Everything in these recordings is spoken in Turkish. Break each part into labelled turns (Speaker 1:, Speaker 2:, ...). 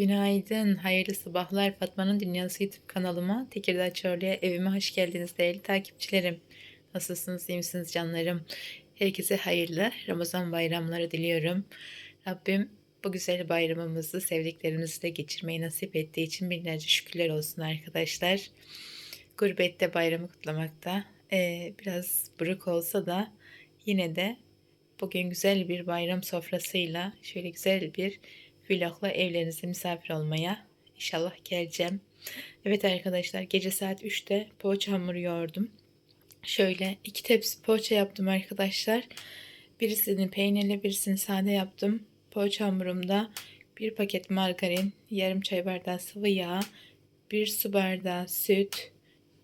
Speaker 1: Günaydın, hayırlı sabahlar. Fatma'nın Dünyası YouTube kanalıma, Tekirdağ Çorlu'ya evime hoş geldiniz değerli takipçilerim. Nasılsınız, iyi misiniz canlarım? Herkese hayırlı Ramazan bayramları diliyorum. Rabbim bu güzel bayramımızı sevdiklerimizle geçirmeyi nasip ettiği için binlerce şükürler olsun arkadaşlar. Gurbette bayramı kutlamakta eee, biraz buruk olsa da yine de bugün güzel bir bayram sofrasıyla şöyle güzel bir vlogla evlerinize misafir olmaya inşallah geleceğim. Evet arkadaşlar gece saat 3'te poğaça hamuru yoğurdum. Şöyle iki tepsi poğaça yaptım arkadaşlar. Birisini peynirli birisini sade yaptım. Poğaça hamurumda bir paket margarin, yarım çay bardağı sıvı yağ, bir su bardağı süt,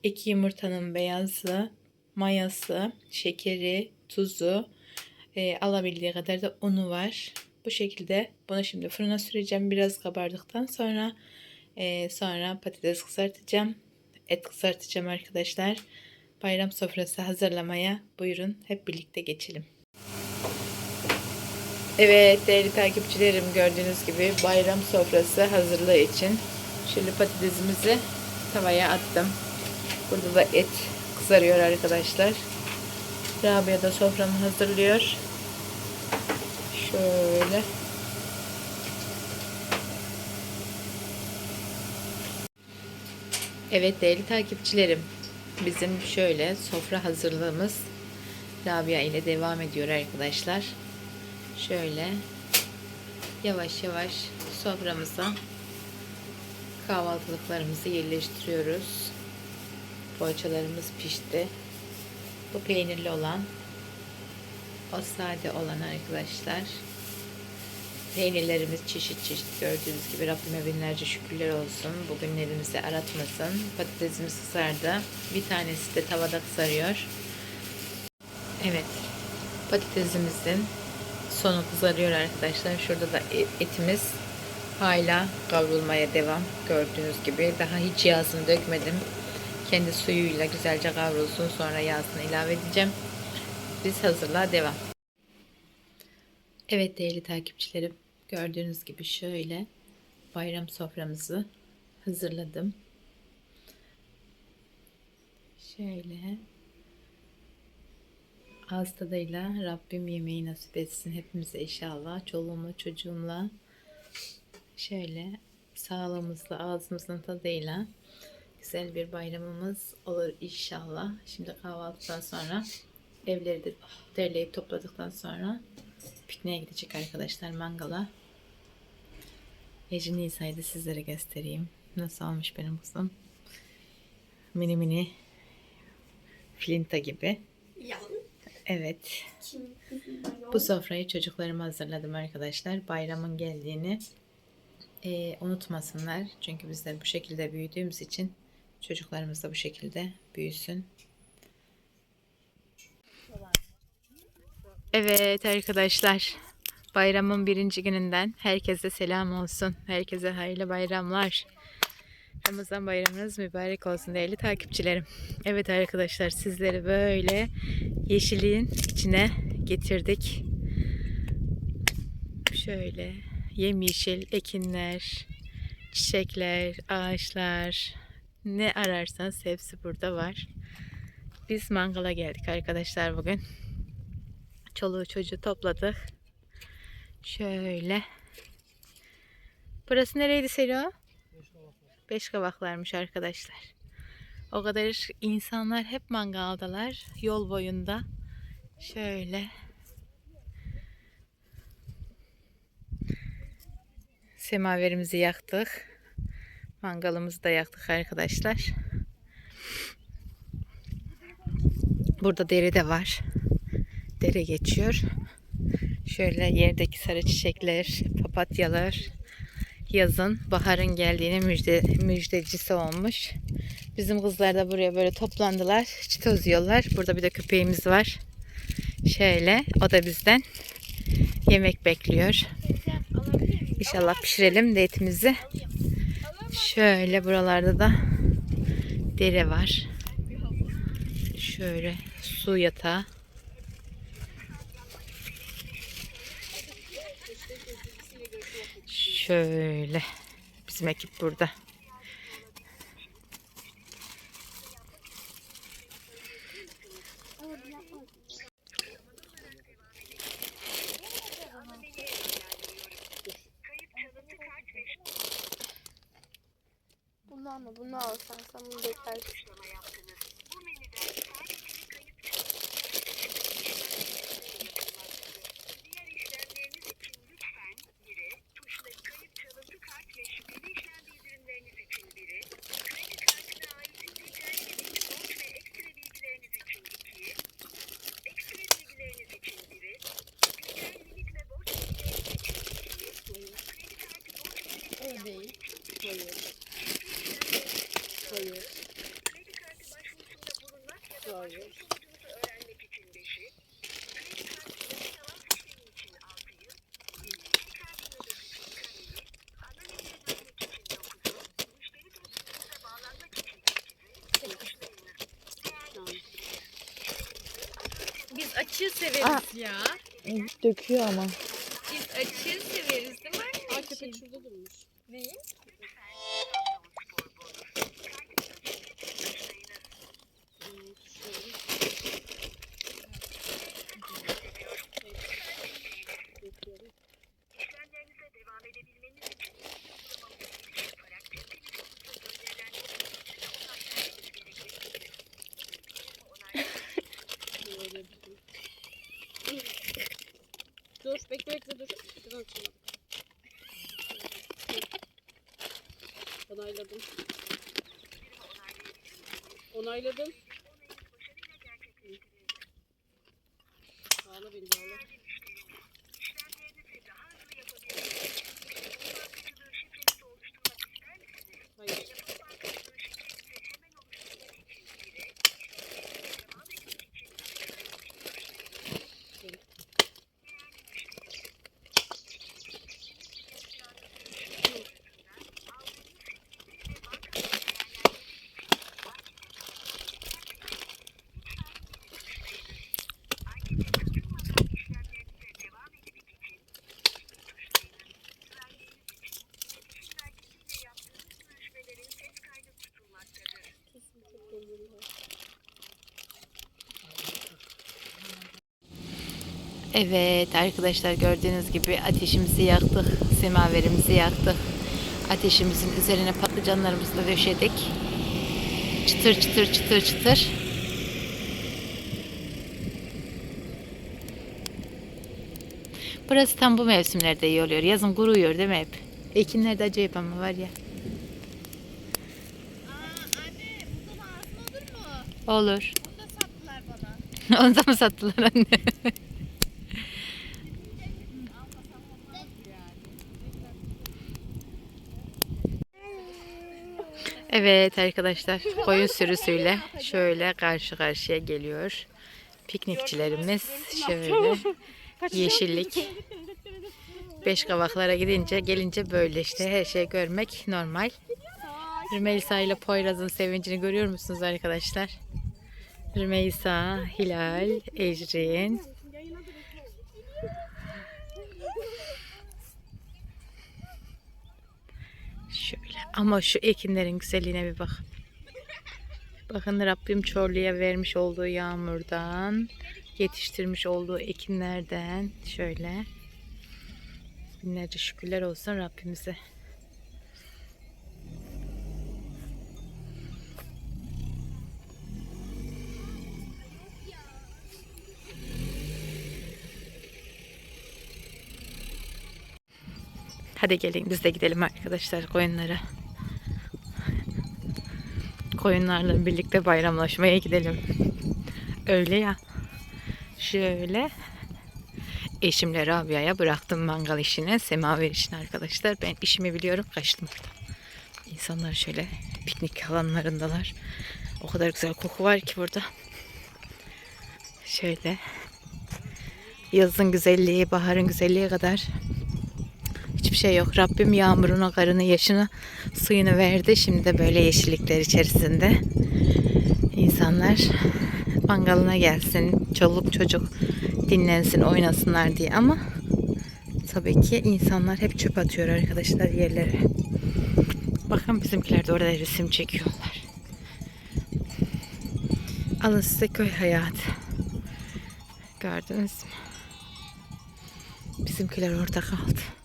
Speaker 1: iki yumurtanın beyazı, mayası, şekeri, tuzu, e, alabildiği kadar da unu var. Bu şekilde bunu şimdi fırına süreceğim. Biraz kabardıktan sonra e, sonra patates kızartacağım. Et kızartacağım arkadaşlar. Bayram sofrası hazırlamaya buyurun hep birlikte geçelim. Evet değerli takipçilerim gördüğünüz gibi bayram sofrası hazırlığı için şöyle patatesimizi tavaya attım. Burada da et kızarıyor arkadaşlar. Rabia da soframı hazırlıyor. Şöyle. Evet değerli takipçilerim. Bizim şöyle sofra hazırlığımız Rabia ile devam ediyor arkadaşlar. Şöyle yavaş yavaş soframıza kahvaltılıklarımızı yerleştiriyoruz. Poğaçalarımız pişti. Bu peynirli olan o sade olan arkadaşlar. Peynirlerimiz çeşit çeşit gördüğünüz gibi Rabbime binlerce şükürler olsun. Bugünlerimizi aratmasın. Patatesimiz kızardı. Bir tanesi de tavada kızarıyor. Evet. Patatesimizin sonu kızarıyor arkadaşlar. Şurada da e- etimiz hala kavrulmaya devam. Gördüğünüz gibi daha hiç yağsını dökmedim. Kendi suyuyla güzelce kavrulsun. Sonra yağsını ilave edeceğim. Biz hazırlığa devam. Evet değerli takipçilerim. Gördüğünüz gibi şöyle bayram soframızı hazırladım. Şöyle ağız tadıyla Rabbim yemeği nasip etsin hepimize inşallah. Çoluğumla çocuğumla şöyle sağlığımızla ağzımızın tadıyla güzel bir bayramımız olur inşallah. Şimdi kahvaltıdan sonra evleri de derleyip topladıktan sonra pikniğe gidecek arkadaşlar mangala. Gece Nisa'yı da sizlere göstereyim. Nasıl olmuş benim kızım. Mini mini filinta gibi. Evet. Bu sofrayı çocuklarıma hazırladım arkadaşlar. Bayramın geldiğini e, unutmasınlar. Çünkü bizler bu şekilde büyüdüğümüz için çocuklarımız da bu şekilde büyüsün. Evet arkadaşlar. Bayramın birinci gününden herkese selam olsun. Herkese hayırlı bayramlar. Ramazan bayramınız mübarek olsun değerli takipçilerim. Evet arkadaşlar sizleri böyle yeşilliğin içine getirdik. Şöyle yemyeşil ekinler, çiçekler, ağaçlar ne ararsanız hepsi burada var. Biz mangala geldik arkadaşlar bugün. Çoluğu çocuğu topladık. Şöyle. Burası nereydi Selo? Beş kavaklarmış arkadaşlar. O kadar insanlar hep mangaldalar. Yol boyunda. Şöyle. Semaverimizi yaktık. Mangalımızı da yaktık arkadaşlar. Burada dere de var. Dere geçiyor. Şöyle yerdeki sarı çiçekler, papatyalar yazın baharın geldiğini müjde, müjdecisi olmuş. Bizim kızlar da buraya böyle toplandılar. Çitoz yiyorlar. Burada bir de köpeğimiz var. Şöyle o da bizden yemek bekliyor. İnşallah pişirelim de etimizi. Şöyle buralarda da dere var. Şöyle su yatağı. Şöyle Bizim ekip burada.
Speaker 2: Bunu alma, bunu al sen. Sen bunu beklersin.
Speaker 3: Açığı severiz ya.
Speaker 1: Döküyor ama.
Speaker 3: Biz açığı severiz değil mi
Speaker 2: Aa köpek şurada durmuş.
Speaker 3: Değil.
Speaker 2: Dur açamadım. Onayladım. Onayladım. Bağla beni
Speaker 1: Evet arkadaşlar gördüğünüz gibi ateşimizi yaktık. Semaverimizi yaktık. Ateşimizin üzerine patlıcanlarımızı da döşedik. Çıtır çıtır çıtır çıtır. Burası tam bu mevsimlerde iyi oluyor. Yazın kuruyor değil mi hep? Ekinler de acayip ama var ya.
Speaker 3: olur. Bunu da sattılar bana.
Speaker 1: Onu da mı sattılar anne? Evet arkadaşlar koyun sürüsüyle şöyle karşı karşıya geliyor. Piknikçilerimiz şöyle yeşillik. Beş kavaklara gidince gelince böyle işte her şey görmek normal. Rümeysa ile Poyraz'ın sevincini görüyor musunuz arkadaşlar? Rümeysa, Hilal, Ecrin. Şöyle ama şu ekinlerin güzelliğine bir bak. Bakın Rabbim Çorlu'ya vermiş olduğu yağmurdan, yetiştirmiş olduğu ekinlerden şöyle binlerce şükürler olsun Rabbimize. Hadi gelin biz de gidelim arkadaşlar koyunlara. Koyunlarla birlikte bayramlaşmaya gidelim. Öyle ya. Şöyle eşimle Rabia'ya bıraktım mangal işini, semaver işini arkadaşlar. Ben işimi biliyorum, kaçtım oradan. İnsanlar şöyle piknik alanlarındalar. O kadar güzel koku var ki burada. Şöyle yazın güzelliği, baharın güzelliği kadar hiçbir şey yok. Rabbim yağmurunu, karını, yaşını, suyunu verdi. Şimdi de böyle yeşillikler içerisinde insanlar mangalına gelsin, çoluk çocuk dinlensin, oynasınlar diye ama tabii ki insanlar hep çöp atıyor arkadaşlar yerlere. Bakın bizimkiler de orada resim çekiyorlar. Alın size köy hayatı. Gördünüz mü? Bizimkiler orada kaldı.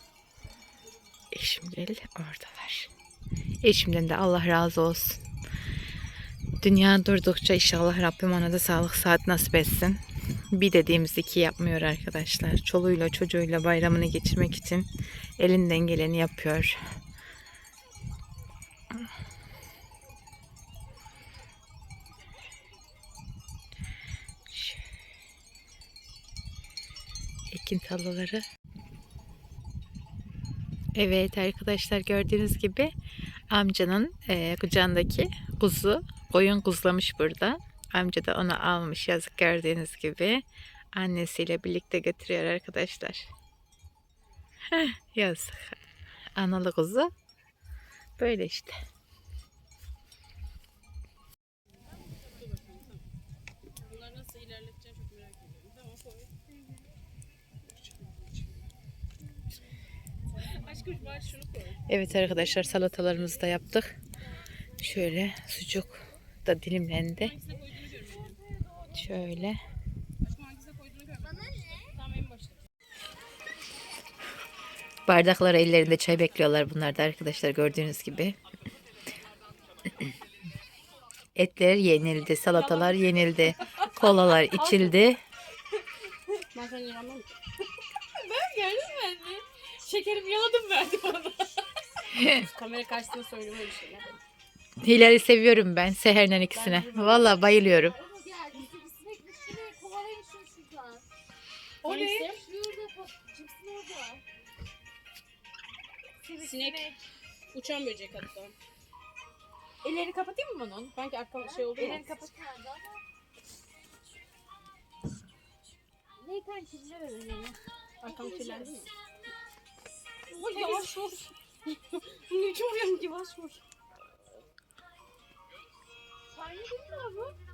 Speaker 1: Eşimler oradalar. Eşimden de Allah razı olsun. Dünya durdukça inşallah Rabbim ona da sağlık saat nasip etsin. Bir dediğimiz iki yapmıyor arkadaşlar. Çoluğuyla çocuğuyla bayramını geçirmek için elinden geleni yapıyor. Ekin tarlaları. Evet arkadaşlar gördüğünüz gibi amcanın eee kucağındaki kuzu koyun kuzlamış burada. Amca da onu almış yazık gördüğünüz gibi. Annesiyle birlikte götürüyor arkadaşlar. Heh, yazık. Analı kuzu. Böyle işte. Evet arkadaşlar salatalarımızı da yaptık. Şöyle sucuk da dilimlendi. Şöyle. Bardaklar ellerinde çay bekliyorlar bunlar da arkadaşlar gördüğünüz gibi. Etler yenildi, salatalar yenildi, kolalar içildi.
Speaker 3: Gördün mü anne? Şekerimi yaladım verdi bana.
Speaker 2: Kamera karşısında söylüyorum öyle şeyler.
Speaker 1: Hilal'i seviyorum ben, Seher'le ikisine. Vallahi bayılıyorum.
Speaker 2: O ne?
Speaker 4: Sinek. Uçan böcek hatta.
Speaker 2: Ellerini kapatayım mı bunun? Belki arka şey oldu
Speaker 4: Ellerini
Speaker 2: kapat.
Speaker 3: Ne kankiler öyle?
Speaker 4: Arkam kirlendi mi?
Speaker 2: Ay yavaş vur. Ne çok yavaş vur.
Speaker 3: Çünkü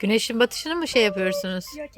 Speaker 1: Güneşin batışını mı şey yapıyorsunuz?
Speaker 2: Yok.